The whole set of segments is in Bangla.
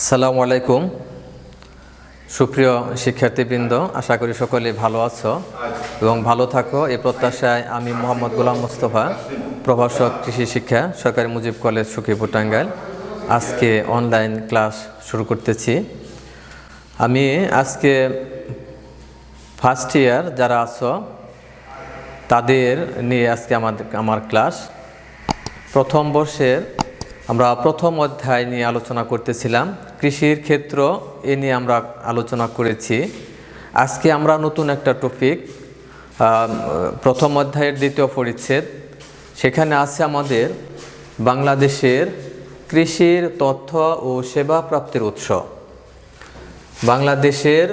আসসালামু আলাইকুম। সুপ্রিয় শিক্ষার্থীবৃন্দ, আশা করি সকলে ভালো আছো এবং ভালো থাকো। এই প্রত্যাশায় আমি মোহাম্মদ গোলাম মোস্তফা, প্রভাষক কৃষি শিক্ষা, সরকারি মুজিব কলেজ, সুখীপুর, টাঙ্গাইল। আজকে অনলাইন ক্লাস শুরু করতেছি। আমি আজকে ফার্স্ট ইয়ার যারা আছো, তাদের নিয়ে আজকে আমাদের আমার ক্লাস প্রথম বর্ষের আমরা প্রথম অধ্যায় নিয়ে আলোচনা করতেছিলাম। কৃষির ক্ষেত্র এ নিয়ে আমরা আলোচনা করেছি। আজকে আমরা নতুন একটা টপিক প্রথম অধ্যায়ের দ্বিতীয় পরিচ্ছেদ। সেখানে আছে আমাদের বাংলাদেশের কৃষির তথ্য ও সেবা প্রাপ্তির উৎস। বাংলাদেশের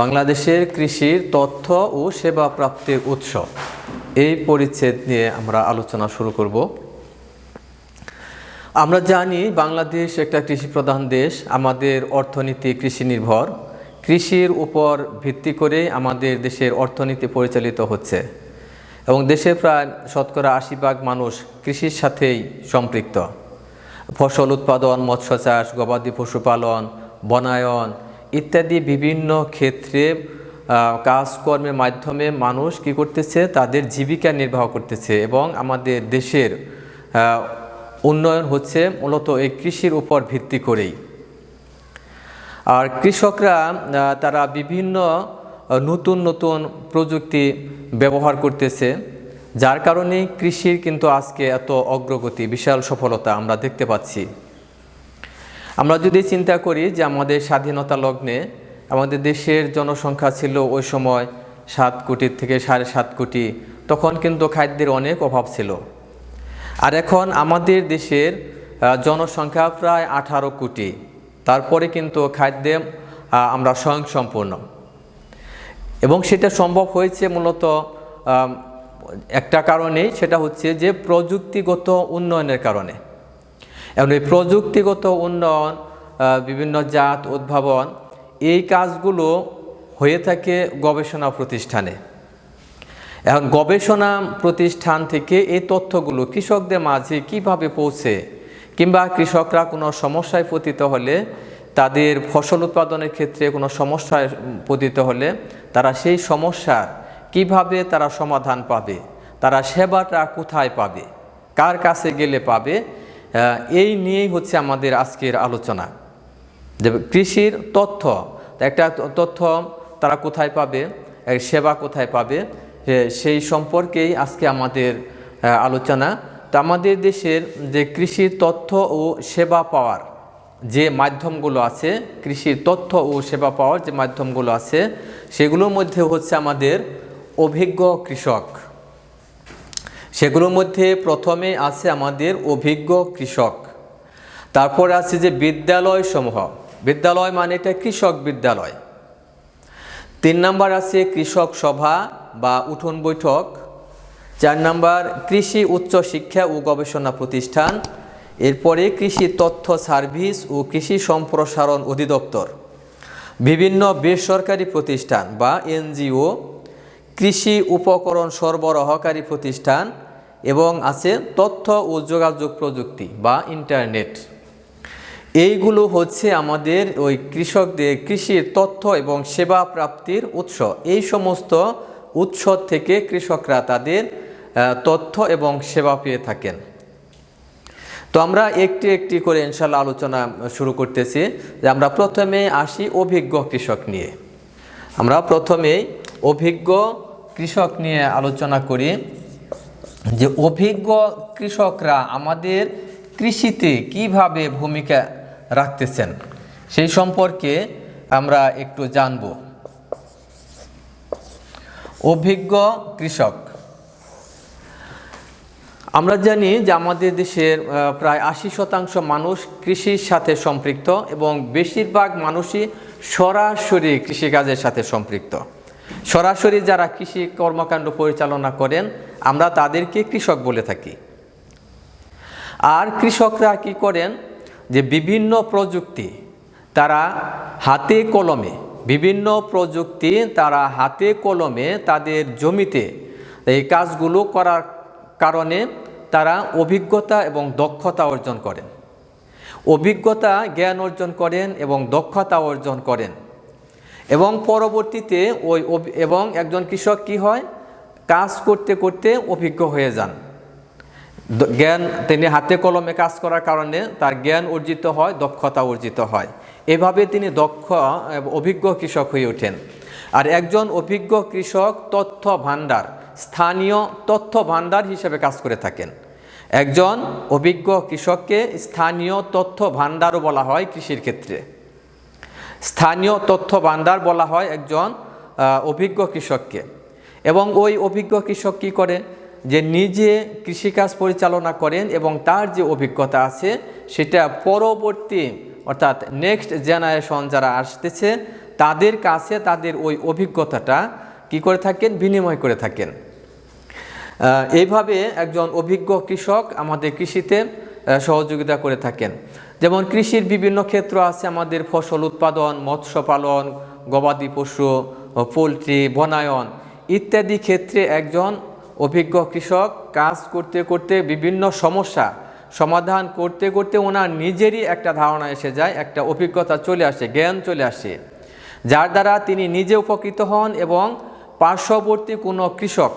বাংলাদেশের কৃষির তথ্য ও সেবা প্রাপ্তির উৎস। এই পরিচ্ছেদ নিয়ে আমরা আলোচনা শুরু করব। আমরা জানি বাংলাদেশ একটা কৃষি প্রধান দেশ, আমাদের অর্থনীতি কৃষি নির্ভর কৃষির উপর ভিত্তি করে আমাদের দেশের অর্থনীতি পরিচালিত হচ্ছে এবং দেশের প্রায় শতকরা আশি ভাগ মানুষ কৃষির সাথেই সম্পৃক্ত। ফসল উৎপাদন, মৎস্য চাষ, গবাদি পশুপালন বনায়ন ইত্যাদি বিভিন্ন ক্ষেত্রে কাজকর্মের মাধ্যমে মানুষ কি করতেছে? তাদের জীবিকা নির্বাহ করতেছে এবং আমাদের দেশের উন্নয়ন হচ্ছে মূলত এই কৃষির উপর ভিত্তি করেই। আর কৃষকরা তারা বিভিন্ন নতুন নতুন প্রযুক্তি ব্যবহার করতেছে, যার কারণে কৃষির কিন্তু আজকে এত অগ্রগতি, বিশাল সফলতা আমরা দেখতে পাচ্ছি। আমরা যদি চিন্তা করি যে আমাদের স্বাধীনতা লগ্নে আমাদের দেশের জনসংখ্যা ছিল ওই সময় সাত কোটির থেকে সাড়ে সাত কোটি, তখন কিন্তু খাদ্যের অনেক অভাব ছিল। আর এখন আমাদের দেশের জনসংখ্যা প্রায় আঠারো কোটি। তারপরে কিন্তু খাদ্যে আমরা স্বয়ংসম্পূর্ণ। এবং সেটা সম্ভব হয়েছে মূলত একটা কারণেই, সেটা হচ্ছে যে প্রযুক্তিগত উন্নয়নের কারণে। এবং এই প্রযুক্তিগত উন্নয়ন বিভিন্ন জাত, উদ্ভাবন, এই কাজগুলো হয়ে থাকে গবেষণা প্রতিষ্ঠানে। এখন গবেষণা প্রতিষ্ঠান থেকে এই তথ্যগুলো কৃষকদের মাঝে কীভাবে পৌঁছে? কিংবা কৃষকরা কোনো সমস্যায় পতিত হলে, তাদের ফসল উৎপাদনের ক্ষেত্রে কোনো সমস্যায় পতিত হলে, তারা সেই সমস্যার কীভাবে তারা সমাধান পাবে? তারা সেবাটা কোথায় পাবে? কার কাছে গেলে পাবে? এই নিয়েই হচ্ছে আমাদের আজকের আলোচনা। যে কৃষির তথ্য, একটা তথ্য তারা কোথায় পাবে? সেবা কোথায় পাবে? সেই সম্পর্কেই আজকে আমাদের আলোচনা। তো আমাদের দেশের যে কৃষির তথ্য ও সেবা পাওয়ার যে মাধ্যমগুলো আছে, কৃষির তথ্য ও সেবা পাওয়ার যে মাধ্যমগুলো আছে, সেগুলোর মধ্যে হচ্ছে আমাদের অভিজ্ঞ কৃষক। সেগুলোর মধ্যে প্রথমে আছে আমাদের অভিজ্ঞ কৃষক। তারপর আছে যে বিদ্যালয় সমূহ। বিদ্যালয় মানে এটা কৃষক বিদ্যালয়। তিন নাম্বার আছে কৃষক সভা। বা উঠোন বৈঠক। চার নাম্বার, কৃষি উচ্চ শিক্ষা ও গবেষণা প্রতিষ্ঠান। এরপরে কৃষি তথ্য সার্ভিস ও কৃষি সম্প্রসারণ অধিদপ্তর। বিভিন্ন বেসরকারি প্রতিষ্ঠান বা এনজিও, কৃষি উপকরণ সরবরাহকারী প্রতিষ্ঠান এবং আছে তথ্য ও যোগাযোগ প্রযুক্তি বা ইন্টারনেট। এইগুলো হচ্ছে আমাদের ওই কৃষকদের কৃষির তথ্য এবং সেবা প্রাপ্তির উৎস। এই সমস্ত উৎস থেকে কৃষকরা তাদের তথ্য এবং সেবা পেয়ে থাকেন। তো আমরা একটি একটি করে ইনশাল্লাহ আলোচনা শুরু করতেছি যে আমরা প্রথমে আসি অভিজ্ঞ কৃষক নিয়ে। আমরা প্রথমেই অভিজ্ঞ কৃষক নিয়ে আলোচনা করি যে অভিজ্ঞ কৃষকরা আমাদের কৃষিতে কীভাবে ভূমিকা রাখতেছেন, সেই সম্পর্কে আমরা একটু জানব। অভিজ্ঞ কৃষক। আমরা জানি যে আমাদের দেশের প্রায় আশি শতাংশ মানুষ কৃষির সাথে সম্পৃক্ত এবং বেশিরভাগ মানুষই সরাসরি কৃষিকাজের সাথে সম্পৃক্ত। সরাসরি যারা কৃষি কর্মকাণ্ড পরিচালনা করেন, আমরা তাদেরকে কৃষক বলে থাকি। আর কৃষকরা কি করেন? যে বিভিন্ন প্রযুক্তি তারা হাতে কলমে বিভিন্ন প্রযুক্তি তারা হাতে কলমে তাদের জমিতে এই কাজগুলো করার কারণে তারা অভিজ্ঞতা এবং দক্ষতা অর্জন করেন। অভিজ্ঞতা, জ্ঞান অর্জন করেন এবং দক্ষতা অর্জন করেন। এবং পরবর্তীতে ওই এবং একজন কৃষক কি হয়? কাজ করতে করতে অভিজ্ঞ হয়ে যান। জ্ঞান, তিনি হাতে কলমে কাজ করার কারণে তার জ্ঞান অর্জিত হয়, দক্ষতা অর্জিত হয়। এভাবে তিনি দক্ষ অভিজ্ঞ কৃষক হয়ে ওঠেন। আর একজন অভিজ্ঞ কৃষক তথ্য ভাণ্ডার, স্থানীয় তথ্য ভাণ্ডার হিসেবে কাজ করে থাকেন। একজন অভিজ্ঞ কৃষককে স্থানীয় তথ্য ভাণ্ডারও বলা হয় কৃষির ক্ষেত্রে। স্থানীয় তথ্য ভাণ্ডার বলা হয় একজন অভিজ্ঞ কৃষককে। এবং ওই অভিজ্ঞ কৃষক কী করে? যে নিজে কৃষিকাজ পরিচালনা করেন এবং তার যে অভিজ্ঞতা আছে, সেটা পরবর্তী অর্থাৎ নেক্সট জেনারেশন যারা আসতেছে, তাদের কাছে তাদের ওই অভিজ্ঞতাটা কি করে থাকেন? বিনিময় করে থাকেন। এইভাবে একজন অভিজ্ঞ কৃষক আমাদের কৃষিতে সহযোগিতা করে থাকেন। যেমন কৃষির বিভিন্ন ক্ষেত্র আছে, আমাদের ফসল উৎপাদন, মৎস্য পালন, গবাদি পশু, পোলট্রি, বনায়ন ইত্যাদি ক্ষেত্রে একজন অভিজ্ঞ কৃষক কাজ করতে করতে বিভিন্ন সমস্যা সমাধান করতে করতে ওনার নিজেরই একটা ধারণা এসে যায়, একটা অভিজ্ঞতা চলে আসে, জ্ঞান চলে আসে। যার দ্বারা তিনি নিজে উপকৃত হন এবং পার্শ্ববর্তী কোনো কৃষক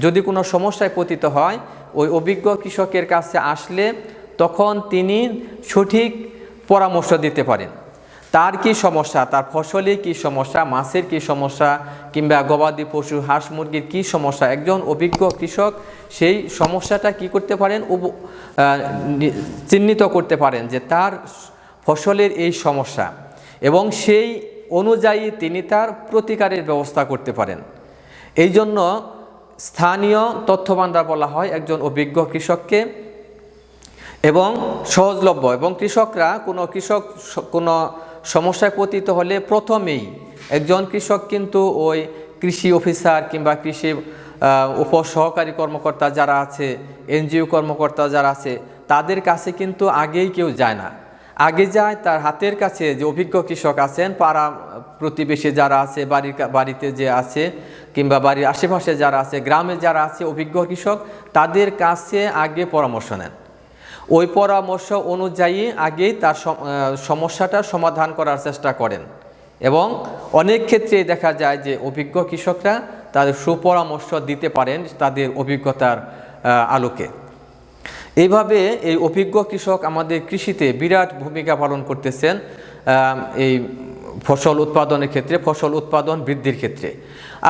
যদি কোনো সমস্যায় পতিত হয়, ওই অভিজ্ঞ কৃষকের কাছে আসলে তখন তিনি সঠিক পরামর্শ দিতে পারেন। তার কি সমস্যা? তার ফসলে কি সমস্যা? মাছের কি সমস্যা? কিংবা গবাদি পশু, হাঁস মুরগির কি সমস্যা? একজন অভিজ্ঞ কৃষক সেই সমস্যাটা কি করতে পারেন? চিহ্নিত করতে পারেন যে তার ফসলের এই সমস্যা এবং সেই অনুযায়ী তিনি তার প্রতিকারের ব্যবস্থা করতে পারেন। এই জন্য স্থানীয় তথ্য ভাণ্ডার বলা হয় একজন অভিজ্ঞ কৃষককে এবং সহজলভ্য এবং কৃষকরা কোনো কৃষক, কোনো সমস্যায় পতিত হলে প্রথমেই একজন কৃষক কিন্তু ওই কৃষি অফিসার কিংবা কৃষি উপসহকারী কর্মকর্তা যারা আছে, এনজিও কর্মকর্তা যারা আছে, তাদের কাছে কিন্তু আগেই কেউ যায় না। আগে যায় তার হাতের কাছে যে অভিজ্ঞ কৃষক আছেন, পাড়া প্রতিবেশী যারা আছে, বাড়ির বাড়িতে যে আছে কিংবা বাড়ির আশেপাশে যারা আছে, গ্রামে যারা আছে অভিজ্ঞ কৃষক, তাদের কাছে আগে পরামর্শ নেন। ওই পরামর্শ অনুযায়ী আগেই তার সম- সমস্যাটা সমাধান করার চেষ্টা করেন। এবং অনেক ক্ষেত্রেই দেখা যায় যে অভিজ্ঞ কৃষকরা তাদের সুপরামর্শ দিতে পারেন তাদের অভিজ্ঞতার আলোকে। এইভাবে এই অভিজ্ঞ কৃষক আমাদের কৃষিতে বিরাট ভূমিকা পালন করতেছেন এই ফসল উৎপাদনের ক্ষেত্রে, ফসল উৎপাদন বৃদ্ধির ক্ষেত্রে।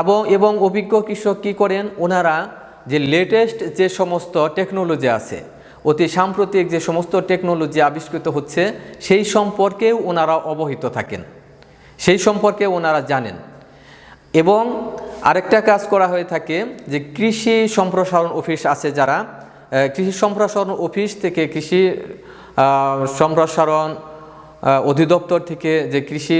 এবং এবং অভিজ্ঞ কৃষক কী করেন? ওনারা যে লেটেস্ট যে সমস্ত টেকনোলজি আছে অতি সাম্প্রতিক যে সমস্ত টেকনোলজি আবিষ্কৃত হচ্ছে, সেই সম্পর্কেও ওনারা অবহিত থাকেন। সেই সম্পর্কে ওনারা জানেন। এবং আরেকটা কাজ করা হয়ে থাকে যে কৃষি সম্প্রসারণ অফিস আছে যারা কৃষি সম্প্রসারণ অফিস থেকে কৃষি সম্প্রসারণ অধিদপ্তর থেকে যে কৃষি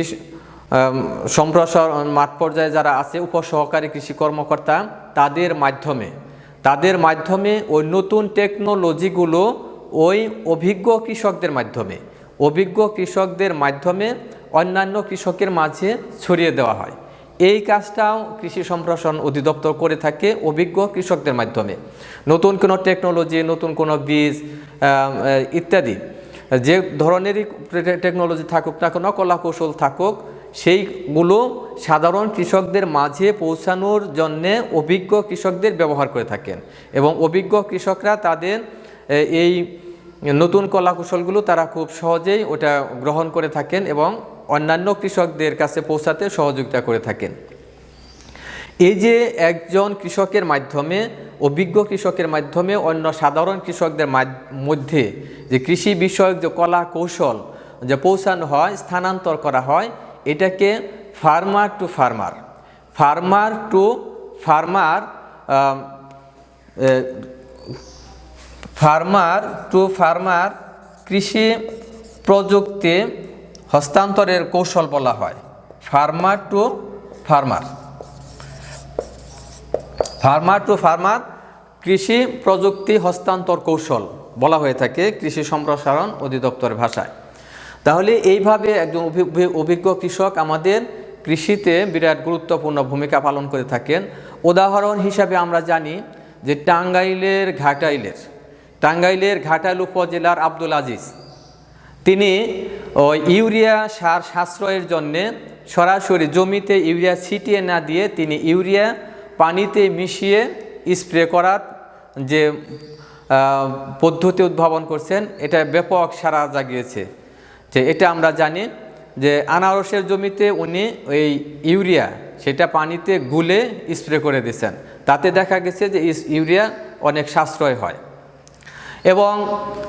সম্প্রসারণ মাঠ পর্যায়ে যারা আছে, উপসহকারী কৃষি কর্মকর্তা, তাদের মাধ্যমে তাদের মাধ্যমে ওই নতুন টেকনোলজিগুলো ওই অভিজ্ঞ কৃষকদের মাধ্যমে, অভিজ্ঞ কৃষকদের মাধ্যমে অন্যান্য কৃষকের মাঝে ছড়িয়ে দেওয়া হয়। এই কাজটাও কৃষি সম্প্রসারণ অধিদপ্তর করে থাকে অভিজ্ঞ কৃষকদের মাধ্যমে। নতুন কোনো টেকনোলজি, নতুন কোনো বীজ ইত্যাদি। যে ধরনেরই টেকনোলজি থাকুক না কোনো কলা কৌশল থাকুক সেইগুলো সাধারণ কৃষকদের মাঝে পৌঁছানোর জন্যে অভিজ্ঞ কৃষকদের ব্যবহার করে থাকেন এবং অভিজ্ঞ কৃষকরা তাদের এই নতুন কলা কৌশলগুলো তারা খুব সহজেই ওটা গ্রহণ করে থাকেন এবং অন্যান্য কৃষকদের কাছে পৌঁছাতে সহযোগিতা করে থাকেন। এই যে একজন কৃষকের মাধ্যমে, অভিজ্ঞ কৃষকের মাধ্যমে অন্য সাধারণ কৃষকদের মধ্যে যে কৃষি বিষয়ক যে কলা কৌশল যে পৌঁছানো হয়, স্থানান্তর করা হয় এটাকে farmer to farmer farmer to farmer farmer to farmer কৃষি প্রযুক্তি হস্তান্তরের কৌশল বলা হয়। Farmer to farmer farmer to farmer কৃষি প্রযুক্তি হস্তান্তর কৌশল বলা হয়ে থাকে কৃষি সম্প্রসারণ অধিদপ্তরের ভাষায়। তাহলে এইভাবে একজন অভি- অভি- অভিজ্ঞ কৃষক আমাদের কৃষিতে বিরাট গুরুত্বপূর্ণ ভূমিকা পালন করে থাকেন। উদাহরণ হিসাবে আমরা জানি যে টাঙ্গাইলের ঘাটাইলের, টাঙ্গাইলের ঘাটাইল উপজেলার আব্দুল আজিজ। তিনি ইউরিয়া সার সাশ্রয়ের জন্যে সরাসরি জমিতে ইউরিয়া ছিটিয়ে না দিয়ে তিনি ইউরিয়া পানিতে মিশিয়ে স্প্রে করার যে পদ্ধতি উদ্ভাবন করছেন, এটা ব্যাপক সারা জাগিয়েছে। যে এটা আমরা জানি যে আনারসের জমিতে উনি ওই ইউরিয়া, সেটা পানিতে গুলে স্প্রে করে দিয়েছেন। তাতে দেখা গেছে যে ইউরিয়া অনেক সাশ্রয় হয়। এবং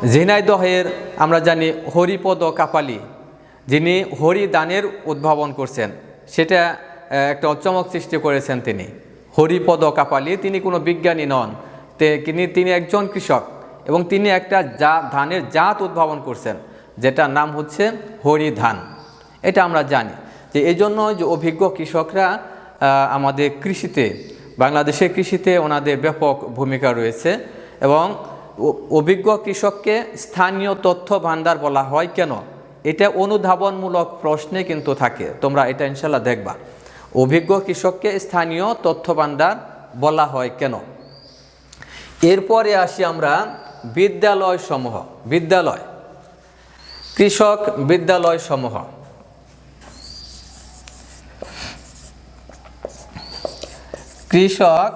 ঝিনাইদহের আমরা জানি হরিপদ কাপালি, যিনি হরিদানের উদ্ভাবন করছেন। সেটা একটা চমক সৃষ্টি করেছেন তিনি। হরিপদ কাপালি তিনি কোনো বিজ্ঞানী নন। তিনি তিনি একজন কৃষক এবং তিনি একটা জা ধানের জাত উদ্ভাবন করছেন। যেটার নাম হচ্ছে হরি ধান এটা আমরা জানি যে এই জন্য যে অভিজ্ঞ কৃষকরা আমাদের কৃষিতে, বাংলাদেশের কৃষিতে ওনাদের ব্যাপক ভূমিকা রয়েছে এবং অভিজ্ঞ কৃষককে স্থানীয় তথ্য ভাণ্ডার বলা হয় কেন? এটা অনুধাবনমূলক প্রশ্নে কিন্তু থাকে। তোমরা এটা ইনশাল্লাহ দেখবা। অভিজ্ঞ কৃষককে স্থানীয় তথ্য ভাণ্ডার বলা হয় কেন? এরপরে আসি আমরা বিদ্যালয় সমূহ বিদ্যালয়। কৃষক বিদ্যালয় সমূহ। কৃষক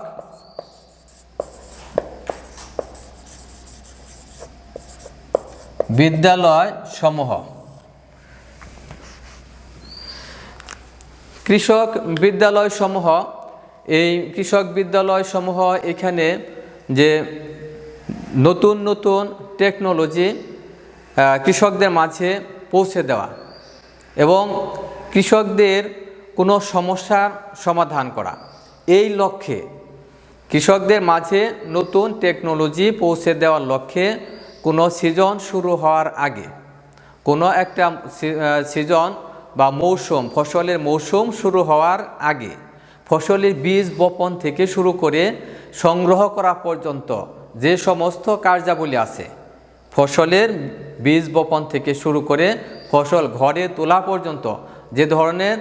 বিদ্যালয় সমূহ। কৃষক বিদ্যালয় সমূহ, এই কৃষক বিদ্যালয় সমূহ এখানে যে নতুন নতুন টেকনোলজি কৃষকদের মাঝে পৌঁছে দেওয়া এবং কৃষকদের কোনো সমস্যার সমাধান করা। এই লক্ষ্যে কৃষকদের মাঝে নতুন টেকনোলজি পৌঁছে দেওয়ার লক্ষ্যে কোনো সিজন শুরু হওয়ার আগে কোনো একটা সিজন বা মৌসুম, ফসলের মৌসুম শুরু হওয়ার আগে ফসলের বীজ বপন থেকে শুরু করে সংগ্রহ করা পর্যন্ত যে সমস্ত কার্যাবলী আছে, ফসলের বীজ বপন থেকে শুরু করে ফসল ঘরে তোলা পর্যন্ত যে ধরনের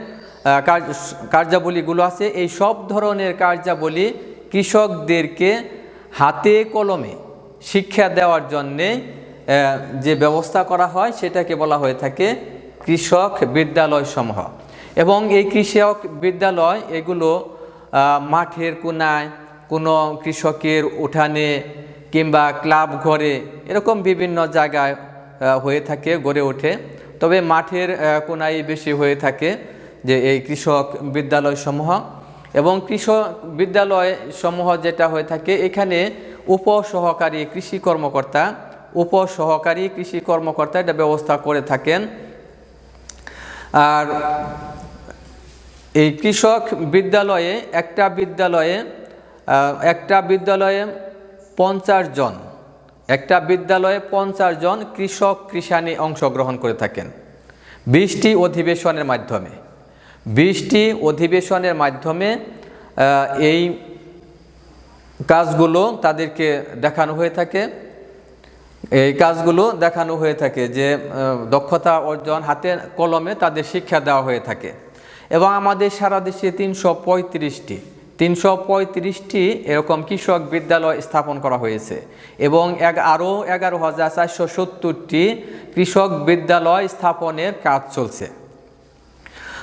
কার্য- কার্যাবলীগুলো আছে, এই সব ধরনের কার্যাবলী কৃষকদেরকে হাতে কলমে শিক্ষা দেওয়ার জন্যে যে ব্যবস্থা করা হয় সেটাকে বলা হয়ে থাকে কৃষক বিদ্যালয় সমূহ। এবং এই কৃষক বিদ্যালয় এগুলো মাঠের কোনায়, কোনো কৃষকের উঠানে কিংবা ক্লাব ঘরে, এরকম বিভিন্ন জায়গায় হয়ে থাকে, গড়ে ওঠে। তবে মাঠের কোনায় বেশি হয়ে থাকে যে এই কৃষক বিদ্যালয় সমূহ এবং কৃষক বিদ্যালয় সমূহ যেটা হয়ে থাকে, এখানে উপসহকারী কৃষি কর্মকর্তা, উপসহকারী কৃষি কর্মকর্তা এটা ব্যবস্থা করে থাকেন। আর এই কৃষক বিদ্যালয়ে, একটা বিদ্যালয়ে একটা বিদ্যালয়ে পঞ্চাশ জন একটা বিদ্যালয়ে পঞ্চাশ জন কৃষক কৃষানি অংশগ্রহণ করে থাকেন। বিশটি অধিবেশনের মাধ্যমে। বিশটি অধিবেশনের মাধ্যমে এই কাজগুলো তাদেরকে দেখানো হয়ে থাকে। এই কাজগুলো দেখানো হয়ে থাকে যে দক্ষতা অর্জন হাতে কলমে তাদের শিক্ষা দেওয়া হয়ে থাকে। এবং আমাদের সারা দেশে তিনশো পঁয়ত্রিশটি তিনশো পঁয়ত্রিশটি এরকম কৃষক বিদ্যালয় স্থাপন করা হয়েছে এবং এক আরও এগারো হাজার চারশো সত্তরটি কৃষক বিদ্যালয় স্থাপনের কাজ চলছে।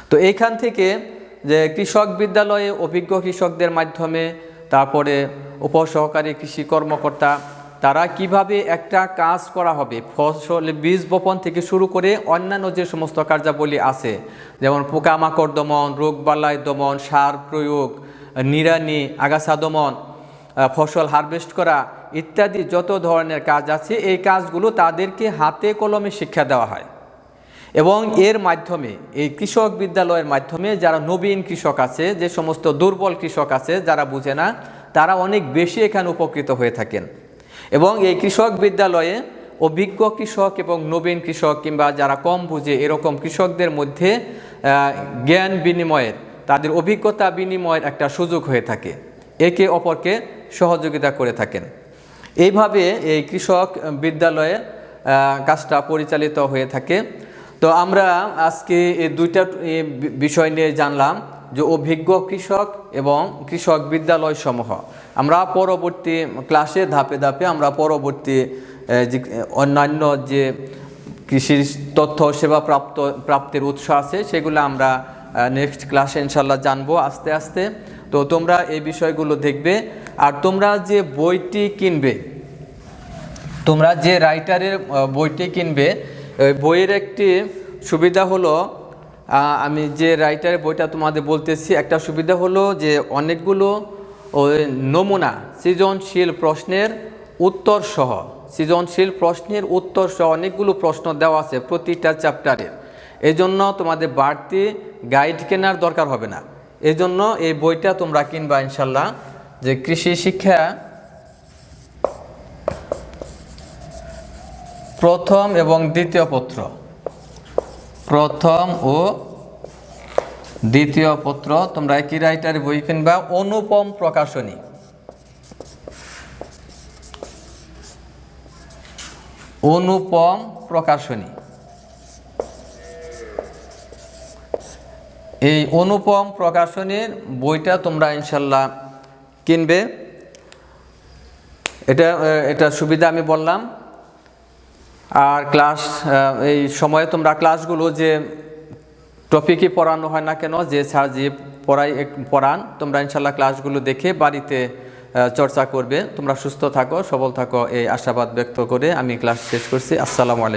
তো এইখান থেকে যে কৃষক বিদ্যালয়ে অভিজ্ঞ কৃষকদের মাধ্যমে, তারপরে উপসহকারী কৃষি কর্মকর্তা, তারা কীভাবে একটা কাজ করা হবে, ফসল, বীজ বপন থেকে শুরু করে অন্যান্য যে সমস্ত কার্যাবলী আছে, যেমন পোকামাকড় দমন, রোগবালাই দমন, সার প্রয়োগ নিড়ানি, আগাছা দমন ফসল হারভেস্ট করা ইত্যাদি যত ধরনের কাজ আছে, এই কাজগুলো তাদেরকে হাতে কলমে শিক্ষা দেওয়া হয়। এবং এর মাধ্যমে, এই কৃষক বিদ্যালয়ের মাধ্যমে যারা নবীন কৃষক আছে, যে সমস্ত দুর্বল কৃষক আছে, যারা বুঝে না, তারা অনেক বেশি এখানে উপকৃত হয়ে থাকেন। এবং এই কৃষক বিদ্যালয়ে অভিজ্ঞ কৃষক এবং নবীন কৃষক কিংবা যারা কম বুঝে, এরকম কৃষকদের মধ্যে জ্ঞান বিনিময়ের তাদের অভিজ্ঞতা বিনিময়ের একটা সুযোগ হয়ে থাকে। একে অপরকে সহযোগিতা করে থাকেন। এইভাবে এই কৃষক বিদ্যালয়ে কাজটা পরিচালিত হয়ে থাকে। তো আমরা আজকে এই দুইটা বিষয় নিয়ে জানলাম যে অভিজ্ঞ কৃষক এবং কৃষক বিদ্যালয় সমূহ আমরা পরবর্তী ক্লাসে ধাপে ধাপে আমরা পরবর্তী যে, অন্যান্য যে কৃষির তথ্য সেবা প্রাপ্ত, প্রাপ্তির উৎস আছে, সেগুলো আমরা নেক্সট ক্লাসে ইনশাল্লাহ জানব আস্তে আস্তে। তো তোমরা এই বিষয়গুলো দেখবে। আর তোমরা যে বইটি কিনবে, তোমরা যে রাইটারের বইটি কিনবে ওই বইয়ের একটি সুবিধা হলো আমি যে রাইটারের বইটা তোমাদের বলতেছি, একটা সুবিধা হলো যে অনেকগুলো নমুনা, সৃজনশীল প্রশ্নের উত্তর সহ, সৃজনশীল প্রশ্নের উত্তর সহ অনেকগুলো প্রশ্ন দেওয়া আছে প্রতিটা চ্যাপ্টারের এই জন্য তোমাদের বাড়তি গাইড কেনার দরকার হবে না। এজন্য এই বইটা তোমরা কিনবা ইনশাল্লাহ। যে কৃষি শিক্ষা প্রথম এবং দ্বিতীয় পত্র। প্রথম ও দ্বিতীয় পত্র তোমরা একই রাইটার বই কিনবা, অনুপম প্রকাশনী। অনুপম প্রকাশনী। এই অনুপম প্রকাশনীর বইটা তোমরা ইনশাল্লাহ কিনবে। এটা এটা সুবিধা আমি বললাম। আর ক্লাস এই সময়ে তোমরা ক্লাসগুলো যে টপিকই পড়ানো হয় না কেন, যে স্যার যে পড়াই পড়ান, তোমরা ইনশাল্লাহ ক্লাসগুলো দেখে বাড়িতে চর্চা করবে। তোমরা সুস্থ থাকো, সবল থাকো, এই আশাবাদ ব্যক্ত করে আমি ক্লাস শেষ করছি। আসসালামু আলাইকুম।